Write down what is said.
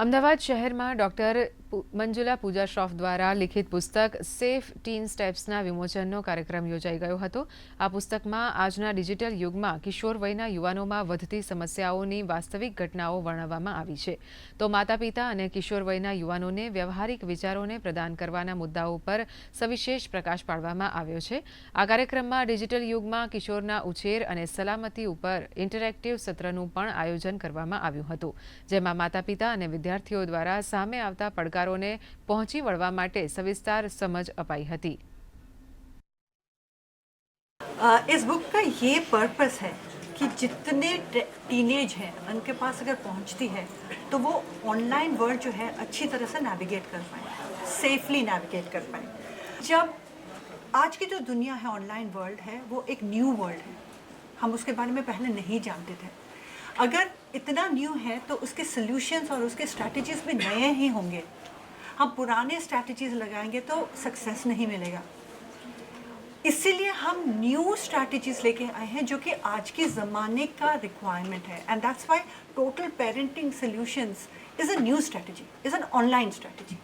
અમદાવાદ શહેરમાં ડોક્ટર પુ- મંજુલા પૂજા શ્રોફ દ્વારા લિખિત પુસ્તક સેફ ટીન સ્ટેપ્સના વિમોચનનો કાર્યક્રમ યોજાઈ ગયો હતો. આ પુસ્તકમાં આજના ડિજિટલ યુગમાં કિશોર વયના યુવાનોમાં વધતી સમસ્યાઓની વાસ્તવિક ઘટનાઓ વર્ણવવામાં આવી છે. તો માતા પિતા અને કિશોર વયના યુવાનોને વ્યવહારિક વિચારોને પ્રદાન કરવાના મુદ્દાઓ પર સવિશેષ પ્રકાશ પાડવામાં આવ્યો છે. આ કાર્યક્રમમાં ડિજિટલ યુગમાં કિશોરના ઉછેર અને સલામતી ઉપર ઇન્ટરેક્ટિવ સત્રનું પણ આયોજન કરવામાં આવ્યું હતું, જેમાં માતા પિતા અને વિદ્યાર્થીઓ દ્વારા સામે આવતા પડકારોને પહોંચી વળવા માટે સવિસ્તાર સમજ અપાઈ હતી आ, इस बुक का ये पर्पस है कि जितने टीनेज हैं उनके पास अगर पहुंचती है तो वो ऑनलाइन वर्ल्ड जो है अच्छी तरह से नेविगेट कर पाए सेफली नेविगेट कर पाए जब आज की जो दुनिया है ऑनलाइन वर्ल्ड है वो एक न्यू वर्ल्ड है हम उसके बारे में पहले नहीं जानते थे अगर इतना न्यू है तो उसके सॉल्यूशंस और उसके स्ट्रैटेजीज भी नए ही होंगे हम पुराने स्ट्रैटेजीज लगाएँगे तो सक्सेस नहीं मिलेगा। इसीलिए हम न्यू स्ट्रैटेजीज लेके आए हैं जो कि आज के ज़माने का रिक्वायरमेंट है। And that's why total parenting solution is a new strategy is an online strategy